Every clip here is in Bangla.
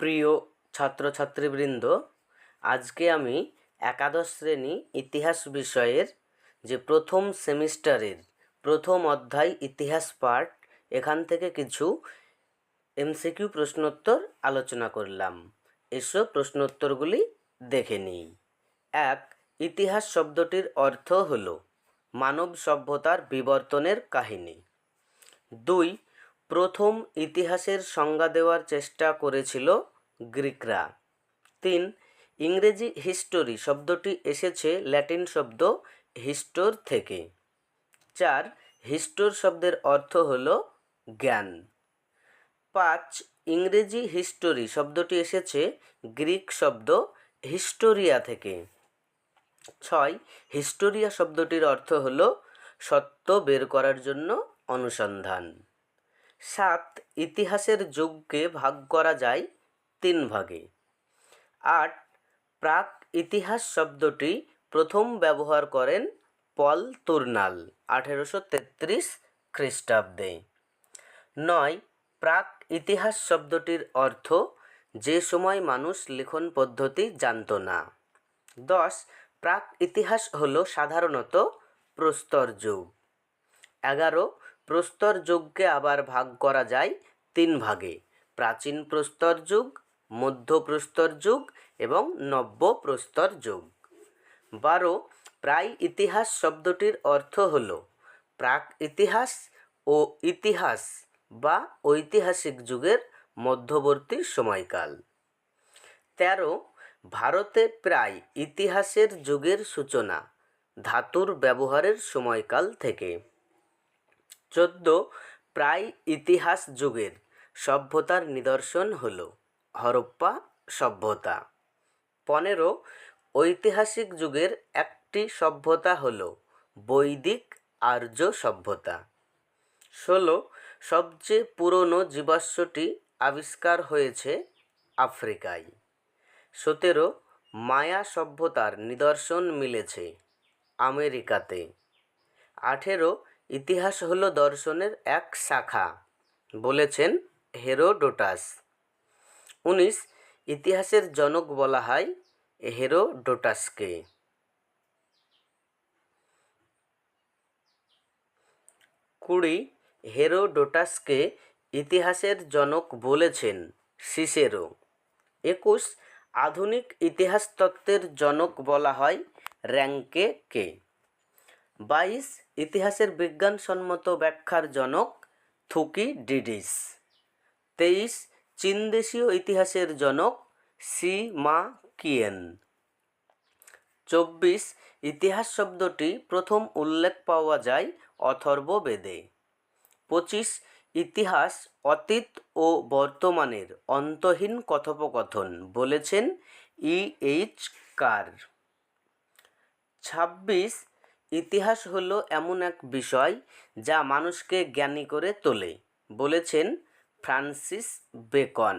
প্রিয় ছাত্রছাত্রীবৃন্দ, আজকে আমি একাদশ শ্রেণি ইতিহাস বিষয়ের যে প্রথম সেমিস্টারের প্রথম অধ্যায় ইতিহাস পাঠ, এখান থেকে কিছু এমসিকিউ প্রশ্নোত্তর আলোচনা করলাম। এসব প্রশ্নোত্তরগুলি দেখে নিই। এক, ইতিহাস শব্দটির অর্থ হল মানব সভ্যতার বিবর্তনের কাহিনী। দুই প্রথম ইতিহাসের সংজ্ঞা দেওয়ার চেষ্টা করেছিল গ্রিকরা। তিন, ইংরেজি হিস্টোরি শব্দটি এসেছে ল্যাটিন শব্দ হিস্টোর থেকে। চার, হিস্টোর শব্দের অর্থ হল জ্ঞান। পাঁচ, ইংরেজি হিস্টোরি শব্দটি এসেছে গ্রিক শব্দ হিস্টোরিয়া থেকে। ছয়, হিস্টোরিয়া শব্দটির অর্থ হল সত্য বের করার জন্য অনুসন্ধান। সাত ইতিহাসের যুগকে ভাগ করা যায় তিন ভাগে। আট, প্রাক ইতিহাস শব্দটি প্রথম ব্যবহার করেন পল তুর্নাল আঠেরোশো তেত্রিশ খ্রিস্টাব্দে। নয়, প্রাক ইতিহাস শব্দটির অর্থ যে সময় মানুষ লিখন পদ্ধতি জানত না। দশ, প্রাক ইতিহাস হল সাধারণত প্রস্তর যুগ। এগারো প্রস্তর যুগকে আবার ভাগ করা যায় তিন ভাগে। প্রাচীন প্রস্তর যুগ, মধ্য প্রস্তর যুগ এবং নব্য প্রস্তর যুগ। বারো, প্রায় ইতিহাস শব্দটির অর্থ হল প্রাক ইতিহাস ও ইতিহাস বা ঐতিহাসিক যুগের মধ্যবর্তী সময়কাল। তেরো, ভারতে প্রায় ইতিহাসের যুগের সূচনা, ধাতুর ব্যবহারের সময়কাল থেকে। চোদ্দ প্রায় ইতিহাস যুগের সভ্যতার নিদর্শন হল হরপ্পা সভ্যতা। পনেরো ঐতিহাসিক যুগের একটি সভ্যতা হল বৈদিক আর্য সভ্যতা। ষোলো সবচেয়ে পুরনো জীবাশ্মটি আবিষ্কার হয়েছে আফ্রিকায়। সতেরো মায়া সভ্যতার নিদর্শন মিলেছে আমেরিকাতে। আঠেরো ইতিহাস হলো দর্শনের এক শাখা, বলেছেন হেরোডোটাস। উনিশ, ইতিহাসের জনক বলা হয় হেরোডোটাসকে। কুড়ি, হেরোডোটাসকে ইতিহাসের জনক বলেছেন সিসেরো। একুশ, আধুনিক ইতিহাস তত্ত্বের জনক বলা হয় র্যাঙ্কেকে বাইশ, ইতিহাসের বিজ্ঞানসম্মত ব্যাখ্যার জনক থুকিডিডিস তেইশ চীনদেশীয় ইতিহাসের জনক সি মা কিয়েন। চব্বিশ, ইতিহাস শব্দটি প্রথম উল্লেখ পাওয়া যায় অথর্ববেদে পঁচিশ, ইতিহাস অতীত ও বর্তমানের অন্তহীন কথোপকথন বলেছেন ই এইচ কার। ছাব্বিশ ইতিহাস হলো এমন এক বিষয় যা মানুষকে জ্ঞানী করে তোলে, বলেছেন ফ্রান্সিস বেকন।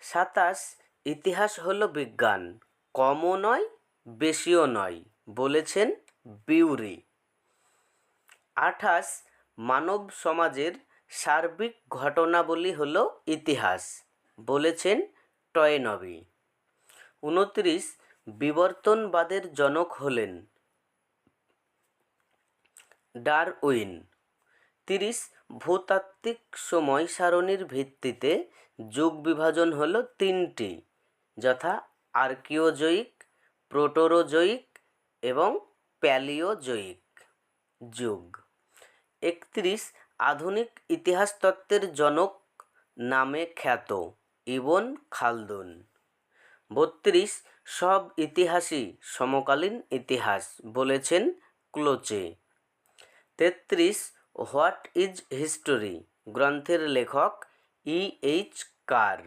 সাতাশ, ইতিহাস হলো বিজ্ঞান, কমও নয়, বেশিও নয়, বলেছেন বিউরি। আঠাশ, মানব সমাজের সার্বিক ঘটনাবলী হল ইতিহাস, বলেছেন টয়নবি। উনত্রিশ, বিবর্তনবাদের জনক হলেন ডারউইন। তিরিশ, ভূতাত্ত্বিক সময় সারণীর ভিত্তিতে যুগ বিভাজন হল তিনটি, যথা আর্কিওজয়িক প্রোটোরোজয়িক এবং প্যালিওজয়িক যুগ। একত্রিশ, আধুনিক ইতিহাস তত্ত্বের জনক নামে খ্যাত ইবন খালদুন। বত্রিশ, সব ইতিহাসই সমকালীন ইতিহাস বলেছেন ক্লোচে। তেত্রিশ হোয়াট ইজ হিস্টোরি? গ্রন্থের লেখক ই এইচ কার।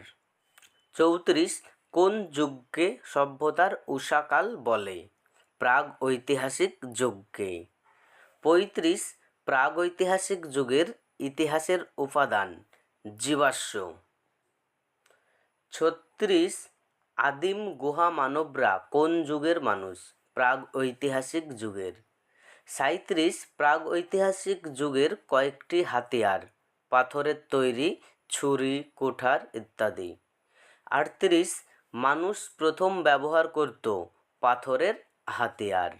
চৌত্রিশ, কোন যুগকে সভ্যতার উষাকাল বলে? প্রাগ ঐতিহাসিক যুগকে পঁয়ত্রিশ প্রাগৈতিহাসিক যুগের ইতিহাসের উপাদান, জীবাশ্ম। ছত্রিশ, আদিম গুহা মানবরা কোন যুগের মানুষ? প্রাগ ঐতিহাসিক যুগের। সাঁইত্রিশ প্রাগ ঐতিহাসিক যুগের কয়েকটি হাতিয়ার, পাথরের তৈরি, ছুরি, কুঠার ইত্যাদি। আটত্রিশ মানুষ প্রথম ব্যবহার করত পাথরের হাতিয়ার।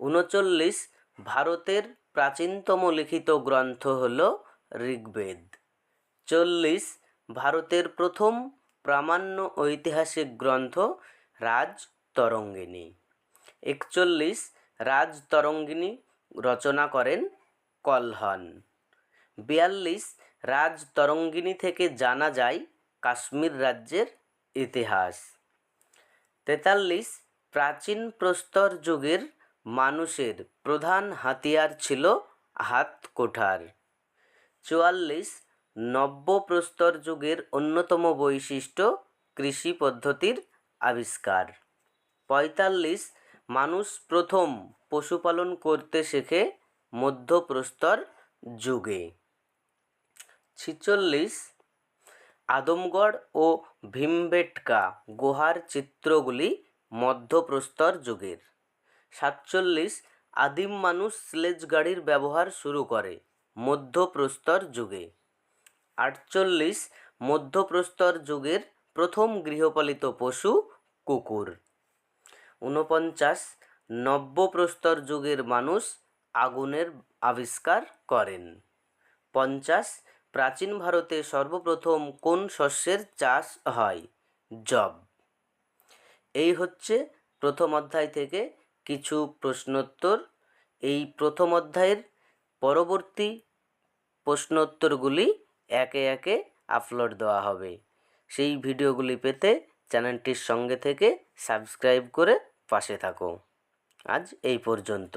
উনচল্লিশ ভারতের প্রাচীনতম লিখিত গ্রন্থ হল ঋগ্বেদ। চল্লিশ ভারতের প্রথম প্রামাণ্য ঐতিহাসিক গ্রন্থ রাজ রাজতরঙ্গিনী। একচল্লিশ রাজতরঙ্গিনী রচনা করেন কলহন। বিয়াল্লিশ, রাজতরঙ্গিনী থেকে জানা যায় কাশ্মীর রাজ্যের ইতিহাস। তেতাল্লিশ, প্রাচীন প্রস্তর যুগের মানুষের প্রধান হাতিয়ার ছিল হাত কোঠার চুয়াল্লিশ, নব্য প্রস্তর যুগের অন্যতম বৈশিষ্ট্য কৃষি পদ্ধতির আবিষ্কার। পঁয়তাল্লিশ মানুষ প্রথম পশুপালন করতে শেখে মধ্যপ্রস্তর যুগে। ছিচল্লিশ, আদমগড় ও ভীমবেটকা গুহার চিত্রগুলি মধ্যপ্রস্তর যুগের। সাতচল্লিশ, আদিম মানুষ স্লেজ গাড়ির ব্যবহার শুরু করে মধ্যপ্রস্তর যুগে। আটচল্লিশ, মধ্যপ্রস্তর যুগের প্রথম গৃহপালিত পশু কুকুর। ঊনপঞ্চাশ নব্যপ্রস্তর যুগের মানুষ আগুনের আবিষ্কার করেন। পঞ্চাশ প্রাচীন ভারতে সর্বপ্রথম কোন শস্যের চাষ হয়? জব। এই হচ্ছে প্রথম অধ্যায় থেকে কিছু প্রশ্নোত্তর। এই প্রথম অধ্যায়ের পরবর্তী প্রশ্নোত্তরগুলি একে একে আপলোড দেওয়া হবে। সেই ভিডিওগুলি পেতে চ্যানেলটির সঙ্গে থেকে সাবস্ক্রাইব করে পাশে থাকো আজ এই পর্যন্ত